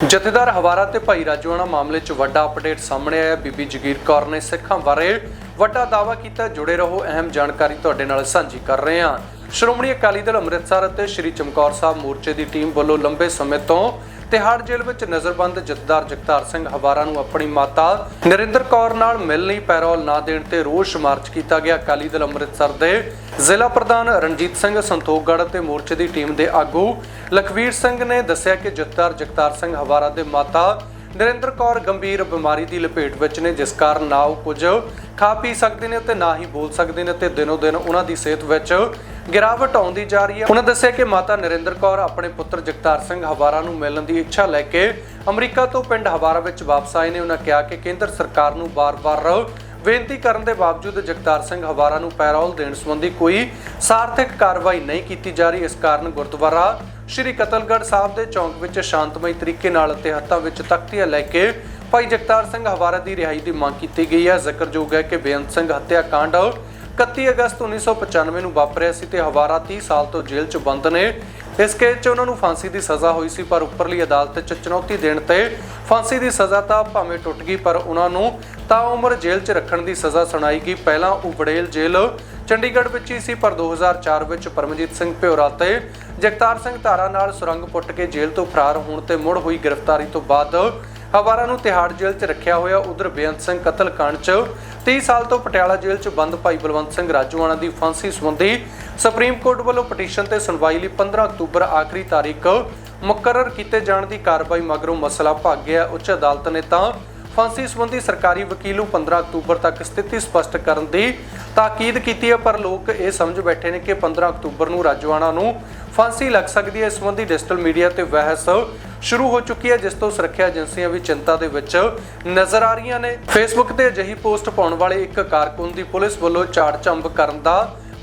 ਜਥੇਦਾਰ ਹਵਾਰਾ ਤੇ ਭਾਈ ਰਾਜੋਆਣਾ ਮਾਮਲੇ 'ਚ ਵੱਡਾ ਅਪਡੇਟ ਸਾਹਮਣੇ ਆਇਆ। ਬੀਬੀ ਜਗੀਰ ਕੌਰ ਨੇ ਸਿੱਖਾਂ ਬਾਰੇ ਵੱਡਾ ਦਾਅਵਾ ਕੀਤਾ। ਜੁੜੇ ਰਹੋ, ਅਹਿਮ ਜਾਣਕਾਰੀ ਤੁਹਾਡੇ ਨਾਲ ਸਾਂਝੀ ਕਰ ਰਹੇ ਹਾਂ। ਸ਼੍ਰੋਮਣੀ ਅਕਾਲੀ ਦਲ ਅੰਮ੍ਰਿਤਸਰ ਅਤੇ ਸ਼੍ਰੀ ਚਮਕੌਰ ਸਾਹਿਬ ਮੋਰਚੇ ਦੀ ਟੀਮ ਵੱਲੋਂ ਲੰਬੇ ਸਮੇਂ ਤੋਂ ਤਿਹਾੜ ਜੇਲ੍ਹ ਵਿੱਚ ਨਜ਼ਰਬੰਦ ਜਥੇਦਾਰ ਜਗਤਾਰ ਸਿੰਘ ਹਵਾਰਾ ਨੂੰ ਆਪਣੀ ਮਾਤਾ ਨਰਿੰਦਰ ਕੌਰ ਨਾਲ ਮਿਲਣੀ ਪੈਰੋਲ ਨਾ ਦੇਣ ਤੇ ਰੋਸ ਮਾਰਚ ਕੀਤਾ ਗਿਆ। ਅਕਾਲੀ ਦਲ ਅੰਮ੍ਰਿਤਸਰ ਦੇ ਜ਼ਿਲ੍ਹਾ ਪ੍ਰਧਾਨ ਰਣਜੀਤ ਸਿੰਘ ਸੰਤੋਖਗੜ੍ਹ ਤੇ ਮੋਰਚੇ ਦੀ ਟੀਮ ਦੇ ਆਗੂ ਲਖਵੀਰ ਸਿੰਘ ਨੇ ਦੱਸਿਆ ਕਿ ਜਥੇਦਾਰ ਜਗਤਾਰ ਸਿੰਘ ਹਵਾਰਾ ਦੇ ਮਾਤਾ ਨਰਿੰਦਰ ਕੌਰ ਗੰਭੀਰ ਬਿਮਾਰੀ ਦੀ ਲਪੇਟ ਵਿੱਚ ਨੇ, ਜਿਸ ਕਾਰਨ ਨਾ ਉਹ ਕੁਝ ਖਾ ਪੀ ਸਕਦੇ ਨੇ ਤੇ ਨਾ ਹੀ ਬੋਲ ਸਕਦੇ ਨੇ ਤੇ ਦਿਨੋ ਦਿਨ ਉਹਨਾਂ ਦੀ ਸਿਹਤ ਵਿੱਚ ਗਿਰਾਵਟ ਆਉਂਦੀ ਜਾ ਰਹੀ ਹੈ। ਉਹਨਾਂ ਦੱਸਿਆ ਕਿ ਮਾਤਾ ਨਰਿੰਦਰ ਕੌਰ ਆਪਣੇ ਪੁੱਤਰ ਜਗਤਾਰ ਸਿੰਘ ਹਵਾਰਾ ਨੂੰ ਮਿਲਣ ਦੀ ਇੱਛਾ ਲੈ ਕੇ ਅਮਰੀਕਾ ਤੋਂ ਪਿੰਡ ਹਵਾਰਾ ਵਿੱਚ ਵਾਪਸ ਆਏ ਨੇ। ਉਹਨਾਂ ਕਿਹਾ ਕਿ ਕੇਂਦਰ ਸਰਕਾਰ ਨੂੰ ਬਾਰ-ਬਾਰ ਬੇਨਤੀ ਕਰਨ ਦੇ ਬਾਵਜੂਦ ਜਗਤਾਰ ਸਿੰਘ ਹਵਾਰਾ ਨੂੰ ਪੈਰੋਲ ਦੇਣ ਸੰਬੰਧੀ ਕੋਈ ਸਾਰਥਕ ਕਾਰਵਾਈ ਨਹੀਂ ਕੀਤੀ ਜਾ ਰਹੀ। ਇਸ ਕਾਰਨ ਗੁਰਦੁਆਰਾ ਸ਼੍ਰੀ ਕਤਲਗੜ੍ਹ ਸਾਹਿਬ ਦੇ ਚੌਂਕ ਵਿੱਚ ਸ਼ਾਂਤਮਈ ਤਰੀਕੇ ਨਾਲ ਅਤੇ ਹੱਥਾਂ ਵਿੱਚ ਤਖਤੀਆਂ ਲੈ ਕੇ ਭਾਈ ਜਗਤਾਰ ਸਿੰਘ ਹਵਾਰਾ ਦੀ ਰਿਹਾਈ ਦੀ ਮੰਗ ਕੀਤੀ ਗਈ ਹੈ। ਜ਼ਿਕਰਯੋਗ ਹੈ ਕਿ ਬੇਅੰਤ ਸਿੰਘ ਹੱਤਿਆ ਕਾਂਡ 31 ਅਗਸਤ 1995 ਨੂੰ ਵਾਪਰਿਆ ਸੀ ਤੇ ਹਵਾਰਾ 30 ਸਾਲ ਤੋਂ ਜੇਲ੍ਹ 'ਚ ਬੰਦ ਨੇ। ਇਸ ਕੇਸ 'ਚ ਉਹਨਾਂ ਨੂੰ ਫਾਂਸੀ ਦੀ ਸਜ਼ਾ ਹੋਈ ਸੀ, ਪਰ ਉੱਪਰਲੀ ਅਦਾਲਤ 'ਚ ਚੁਣੌਤੀ ਦੇਣ ਤੇ ਫਾਂਸੀ ਦੀ ਸਜ਼ਾ ਤਾਂ ਭਾਵੇਂ ਟੁੱਟ ਗਈ, ਪਰ ਉਹਨਾਂ ਨੂੰ ਤਾਂ ਉਮਰ ਜੇਲ੍ਹ 'ਚ ਰੱਖਣ ਦੀ ਸਜ਼ਾ ਸੁਣਾਈ ਗਈ। ਪਹਿਲਾਂ ਉਹ ਬੜੇਲ ਜੇਲ੍ਹ ਚੰਡੀਗੜ੍ਹ ਵਿੱਚ ਹੀ ਸੀ, ਪਰ 2004 ਵਿੱਚ ਪਰਮਜੀਤ ਸਿੰਘ ਭਿਓਰਾ ਤੇ ਜਗਤਾਰ ਸਿੰਘ ਧਾਰਾ ਨਾਲ ਸੁਰੰਗ ਪੁੱਟ ਕੇ ਜੇਲ੍ਹ ਤੋਂ ਫਰਾਰ ਹੋਣ ਤੇ ਮੁੜ ਹੋਈ ਗ੍ਰਿਫਤਾਰੀ ਤੋਂ ਬਾਅਦ ਹਵਾਰਾ ਨੂੰ ਤਿਹਾੜ ਜੇਲ੍ਹ 'ਚ ਰੱਖਿਆ ਹੋਇਆ ਉਧਰ ਬੇਅੰਤ ਸਿੰਘ ਕਤਲकांड 'ਚ 30 ਸਾਲ ਤੋਂ ਪਟਿਆਲਾ ਜੇਲ੍ਹ 'ਚ ਬੰਦ ਭਾਈ ਬਲਵੰਤ ਸਿੰਘ ਰਾਜੂਆਣਾ ਦੀ ਫਾਂਸੀ ਸੰਬੰਧੀ ਸੁਪਰੀਮ ਕੋਰਟ ਵੱਲੋਂ ਪਟੀਸ਼ਨ ਤੇ ਸੁਣਵਾਈ ਲਈ 15 ਅਕਤੂਬਰ ਆਖਰੀ ਤਾਰੀਖ ਮੁਕਰਰ ਕੀਤੇ ਜਾਣ ਦੀ ਕਾਰਵਾਈ ਮਗਰੋਂ ਮਸਲਾ ਭੱਗ ਗਿਆ। ਉੱਚ ਅਦਾਲਤ ਨੇ ਤਾਂ ਫਾਂਸੀ ਸੰਬੰਧੀ ਸਰਕਾਰੀ ਵਕੀਲ ਨੂੰ 15 ਅਕਤੂਬਰ ਤੱਕ ਸਥਿਤੀ ਸਪਸ਼ਟ ਕਰਨ ਦੀ ਤਾਕੀਦ ਕੀਤੀ ਹੈ, ਪਰ ਲੋਕ ਇਹ ਸਮਝ ਬੈਠੇ ਨੇ ਕਿ 15 ਅਕਤੂਬਰ ਨੂੰ ਰਾਜਵਾਨਾ ਨੂੰ ਫਾਂਸੀ ਲੱਗ ਸਕਦੀ ਹੈ, ਇਸ ਸੰਬੰਧੀ ਡਿਜੀਟਲ ਮੀਡੀਆ ਤੇ ਬਹਿਸ ਸ਼ੁਰੂ ਹੋ ਚੁੱਕੀ ਹੈ, ਜਿਸ ਤੋਂ ਸੁਰੱਖਿਆ ਏਜੰਸੀਆਂ ਵੀ ਚਿੰਤਾ ਦੇ ਵਿੱਚ ਨਜ਼ਰ ਆ ਰਹੀਆਂ ਨੇ। ਫੇਸਬੁੱਕ ਤੇ ਅਜਿਹੀ ਪੋਸਟ ਪਾਉਣ ਵਾਲੇ ਇੱਕ ਕਾਰਕੁਨ ਦੀ ਪੁਲਿਸ ਵੱਲੋਂ ਝਾੜ ਝੰਬ ਕਰਨ ਦਾ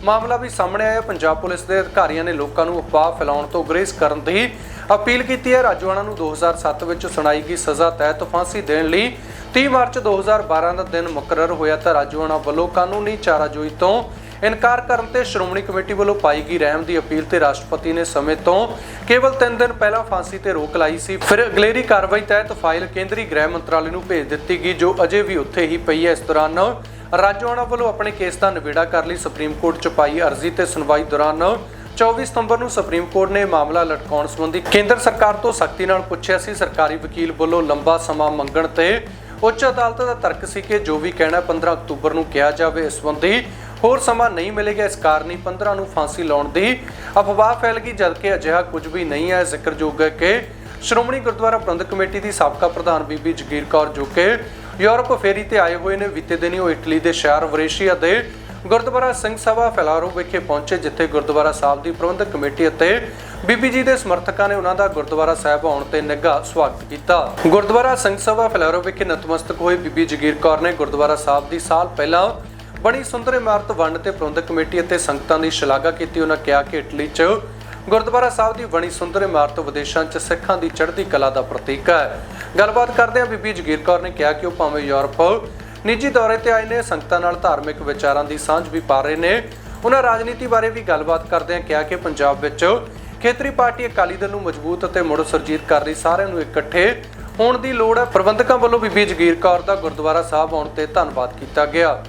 ਮਾਮਲਾ ਵੀ ਸਾਹਮਣੇ ਆਇਆ। ਪੰਜਾਬ ਪੁਲਿਸ ਦੇ ਅਧਿਕਾਰੀਆਂ ਨੇ ਲੋਕਾਂ ਨੂੰ ਅਫਵਾਹ ਫੈਲਾਉਣ ਤੋਂ ਗੁਰੇਜ਼ ਕਰਨ ਦੀ ਅਪੀਲ ਕੀਤੀ ਹੈ। ਰਾਜਵਾਨਾ ਨੂੰ 2007 ਵਿੱਚ ਸੁਣਾਈ ਗਈ ਸਜ਼ਾ ਤਹਿਤ ਫਾਂਸੀ ਦੇਣ ਲਈ 30 ਮਾਰਚ 2012 ਦਾ ਦਿਨ ਮੁਕਰਰ ਹੋਇਆ ਤਾਂ ਰਾਜਵਾਨਾ ਵੱਲੋਂ ਕਾਨੂੰਨੀ ਚਾਰਾਜੋਈ ਤੋਂ ਇਨਕਾਰ ਕਰਨ ਤੇ ਸ਼੍ਰੋਮਣੀ ਕਮੇਟੀ ਵੱਲੋਂ ਪਾਈ ਗਈ ਰਹਿਮ ਦੀ ਅਪੀਲ ਤੇ ਰਾਸ਼ਟਰਪਤੀ ਨੇ ਸਮੇਂ ਤੋਂ ਕੇਵਲ 3 ਦਿਨ ਪਹਿਲਾਂ ਫਾਂਸੀ ਤੇ ਰੋਕ ਲਾਈ ਸੀ। ਫਿਰ ਅਗਲੇਰੀ ਕਾਰਵਾਈ ਤਹਿਤ ਫਾਈਲ ਕੇਂਦਰੀ ਗ੍ਰਹਿ ਮੰਤਰਾਲੇ ਨੂੰ ਭੇਜ ਦਿੱਤੀ ਗਈ, ਜੋ ਅਜੇ ਵੀ ਉੱਥੇ ਹੀ ਪਈ ਹੈ। ਇਸ ਦੌਰਾਨ ਰਾਜਵਾਨਾ ਵੱਲੋਂ ਆਪਣੇ ਕੇਸ ਦਾ ਨਿਬੇੜਾ ਕਰ ਲਈ ਸੁਪਰੀਮ ਕੋਰਟ 'ਚ ਪਾਈ ਅਰਜ਼ੀ ਤੇ ਸੁਣਵਾਈ ਦੌਰਾਨ 24 ਸਤੰਬਰ ਨੂੰ ਸੁਪਰੀਮ ਕੋਰਟ ਨੇ ਮਾਮਲਾ ਲਟਕਾਉਣ ਸੰਬੰਧੀ ਕੇਂਦਰ ਸਰਕਾਰ ਤੋਂ ਸਖਤੀ ਨਾਲ ਪੁੱਛਿਆ ਸੀ। ਸਰਕਾਰੀ ਵਕੀਲ ਵੱਲੋਂ ਲੰਬਾ ਸਮਾਂ ਮੰਗਣ ਤੇ ਉੱਚ ਅਦਾਲਤ ਦਾ ਤਰਕ ਸੀ ਕਿ ਜੋ ਵੀ ਕਹਿਣਾ 15 ਅਕਤੂਬਰ ਨੂੰ ਕਿਹਾ ਜਾਵੇ। ਇਸ ਸੰਬੰਧੀ ਹੋਰ ਸਮਾਂ ਨਹੀਂ ਮਿਲੇਗਾ ਇਸ ਕਾਰਨ ਹੀ 15 ਨੂੰ ਫਾਂਸੀ ਲਾਉਣ ਦੀ। ਅਫਵਾਹ ਫੈਲ ਗਈ ਜਦਕਿ ਅਜਿਹਾ ਕੁਝ ਵੀ ਨਹੀਂ ਹੈ। ਜ਼ਿਕਰਯੋਗ ਹੈ ਕਿ ਸ਼੍ਰੋਮਣੀ ਗੁਰਦੁਆਰਾ ਪ੍ਰਬੰਧਕ ਕਮੇਟੀ ਦੀ ਸਾਬਕਾ ਪ੍ਰਧਾਨ ਬੀਬੀ ਜਗੀਰ ਕੌਰ ਜੋ ਕਿ ਯੂਰਪ ਫੇਰੀ ਤੇ ਆਏ ਹੋਏ ਨੇ, ਬੀਤੇ ਦਿਨੀ ਉਹ ਇਟਲੀ ਦੇ ਸ਼ਹਿਰ ਵਰੇਸ਼ੀਆ ਦੇ ਗੁਰਦੁਆਰਾ ਸਿੰਘ ਸਭਾ ਫੈਲਾਰੋ ਵਿਖੇ ਪਹੁੰਚੇ, ਜਿੱਥੇ ਗੁਰਦੁਆਰਾ ਸਾਹਿਬ ਦੀ ਪ੍ਰਬੰਧਕ ਕਮੇਟੀ ਅਤੇ ਬੀਬੀ ਜੀ ਦੇ ਸਮਰਥਕਾਂ ਨੇ ਉਹਨਾਂ ਦਾ ਗੁਰਦੁਆਰਾ ਸਾਹਿਬ ਆਉਣ ਤੇ ਨਿੱਘਾ ਸਵਾਗਤ ਕੀਤਾ। ਗੁਰਦੁਆਰਾ ਸਿੰਘ ਸਭਾ ਫੈਲਾਰੋ ਵਿਖੇ ਨਤਮਸਤਕ ਹੋਏ ਬੀਬੀ ਜਗੀਰ ਕੌਰ ਨੇ ਗੁਰਦੁਆਰਾ ਸਾਹਿਬ ਦੀ ਸਾਲ ਪਹਿਲਾਂ ਬਣੀ ਸੁੰਦਰ ਇਮਾਰਤ ਵੰਡ ਤੇ ਪ੍ਰਬੰਧਕ ਕਮੇਟੀ ਅਤੇ ਸੰਗਤਾਂ ਦੀ ਸ਼ਲਾਘਾ ਕੀਤੀ, ਉਹਨਾਂ ਕਿਹਾ ਕਿ ਇਟਲੀ 'ਚ ਗੁਰਦੁਆਰਾ ਸਾਹਿਬ ਦੀ ਬਣੀ ਸੁੰਦਰ ਇਮਾਰਤ ਵਿਦੇਸ਼ਾਂ 'ਚ ਸਿੱਖਾਂ ਦੀ ਚੜ੍ਹਦੀ ਕਲਾ ਦਾ ਪ੍ਰਤੀਕ ਹੈ। ਗੱਲਬਾਤ ਕਰਦਿਆਂ ਬੀਬੀ ਜਗੀਰ ਕੌਰ ਨੇ ਕਿਹਾ ਕਿ ਉਹ ਭਾਵੇਂ ਯੂਰਪ ਨਿੱਜੀ ਦੌਰੇ ਤੇ ਆਏ ਨੇ, ਸੰਗਤਾਂ ਨਾਲ ਧਾਰਮਿਕ ਵਿਚਾਰਾਂ ਦੀ ਸਾਂਝ ਵੀ ਪਾ ਰਹੇ ਨੇ। ਉਹਨਾਂ ਰਾਜਨੀਤੀ ਬਾਰੇ ਵੀ ਗੱਲਬਾਤ ਕਰਦਿਆਂ ਕਿਹਾ ਕਿ ਪੰਜਾਬ ਵਿੱਚ ਖੇਤਰੀ ਪਾਰਟੀ ਅਕਾਲੀ ਦਲ ਨੂੰ ਮਜ਼ਬੂਤ ਅਤੇ ਮੁੜ ਸੁਰਜੀਤ ਕਰ ਰਹੀ ਸਾਰਿਆਂ ਨੂੰ ਇਕੱਠੇ ਹੋਣ ਦੀ ਲੋੜ ਹੈ। ਪ੍ਰਬੰਧਕਾਂ ਵੱਲੋਂ ਬੀਬੀ ਜਗੀਰ ਕੌਰ ਦਾ ਗੁਰਦੁਆਰਾ ਸਾਹਿਬ ਆਉਣ ਤੇ ਧੰਨਵਾਦ ਕੀਤਾ ਗਿਆ।